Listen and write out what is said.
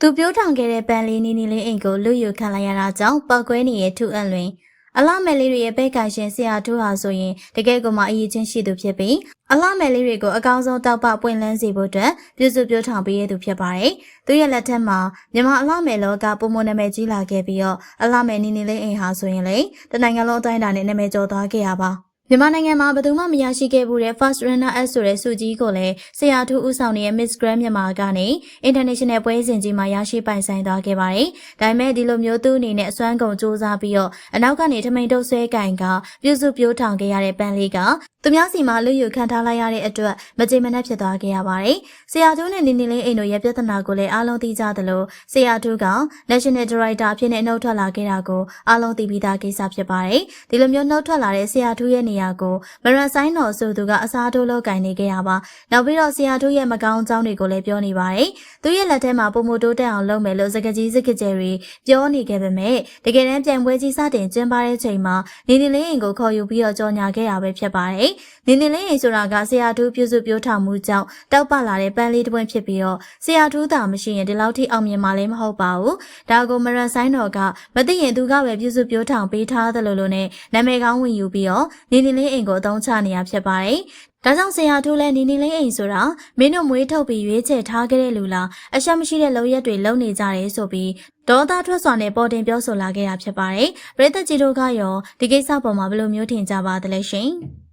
သူပြောထောင်ခဲ့တဲ့ပန်လေးနီနီလေးအိမ်ကိုလူယူခံလိုက်ရတာကြောင့်ပောက်ကွဲနေတဲ့ထုအံ့လွင်အလှမယ်လေးတွေရဲ့ပဲ့ကန်ရှင်ဆရာထူးဟာဆိုရင်တကယ်ကိုမှအရေးချင်းရှိသူဖြစ်ပြီးအလှမယ်လေးတွေကိုအကောင်းဆုံးတောက်ပပွင့်လန်းစေဖို့အတွက်ပြုစုပြောထောင်ပေးရသူဖြစ်ပါတယ်။သူရဲ့လက်ထက်မှာမြန်မာအလှမယ်လောကပုံမနာမည်ကြီးလာခဲ့ပြီးတော့အလှမယ်နီနီလေးအိမ်ဟာဆိုရင်လေတနိုင်ငံလုံးအတိုင်းအတာနဲ့နာမည်ကျော်သွားခဲ့ရပါ မြန်မာနိုင်ငံမှာဘယ်သူမှမရရှိခဲ့ဘူးတဲ့ First Runner S ဆိုတဲ့စုကြီးကိုလည်းဆရာထူးဦးဆောင်နေတဲ့ Miss Grand မြန်မာကနေ International ပွဲစဉ်ကြီးမှာရရှိပိုင်ဆိုင်သွားခဲ့ပါတယ်။ဒါပေမဲ့ဒီလိုမျိုးသူ့အနေနဲ့အစွမ်းကုန်စူးစမ်းပြီးတော့အနောက်ကနေထမိန်တုပ်ဆွဲကင်ကပြုစုပြိုးထောင်ခဲ့ရတဲ့ပန်းလေးကသူများစီမှာလူယူခံထားလိုက်ရတဲ့အတွက်မကြေမနက်ဖြစ်သွားခဲ့ရပါတယ်။ဆရာထူးနဲ့နင်းနေလေးအိမ်တို့ရဲ့ပြဿနာကိုလည်းအားလုံးသိကြသလိုဆရာထူးက National Director အဖြစ်နဲ့နှုတ်ထွက်လာခဲ့တာကိုအားလုံးသိပြီးသားကိစ္စဖြစ်ပါတယ်။ဒီလိုမျိုးနှုတ်ထွက်လာတဲ့ဆရာထူးရဲ့နေရာကိုမရန်ဆိုင်တော်ဆိုသူကအစားထိုးလောက်ကင်နေခဲ့ရပါ။နောက်ပြီးတော့ဆရာထူးရဲ့မကောင်းအကြောင်းတွေကိုလည်းပြောနေပါတယ်။သူရဲ့လက်ထဲမှာပုံမတိုးတက်အောင်လုပ်မယ်လို့စကကြီးစကကြယ်တွေပြောနေခဲ့ပေမဲ့တကယ်တမ်းပြန်ပွဲကြီးစတင်ကျင်းပတဲ့ချိန်မှာနေနေလေးအိမ်ကိုခေါ်ယူပြီးတော့ကြော်ညာခဲ့ရပဲဖြစ်ပါတယ်။နေနေလေးအိမ်ဆိုတာကဆရာထူးပြုစုပြောထောင်မှုကြောင့်တောက်ပလာတဲ့ပန်းလေးတစ်ပွင့်ဖြစ်ပြီးတော့ဆရာထူးသာမရှိရင်ဒီလောက်ထိအောင်မြင်မှာလည်းမဟုတ်ပါဘူး။ဒါကိုမရန်ဆိုင်တော်ကမသိရင်သူကပဲပြုစုပြောထောင်ပေးထားသလိုလိုနဲ့နာမည်ကောင်းဝင်ယူပြီးတော့နေနေလေးအိမ်ကိုအသုံးချနေရဖြစ်ပါတယ်။ဒါကြောင့်ဆရာထူးလဲနီနီလေးအိမ်ဆိုတာမင်းတို့မွေးထုတ်ပြီးရွေးချယ်ထားခဲ့တဲ့လူလားအရှက်မရှိတဲ့လုံရက်တွေလုံနေကြတယ်ဆိုပြီးဒေါသထွက်စွာနဲ့ပေါ်တင်ပြောဆိုလာခဲ့တာဖြစ်ပါတယ်။ပရိသတ်ကြီးတို့ကရောဒီကိစ္စပေါ်မှာဘယ်လိုမျိုးထင်ကြပါသလဲရှင်။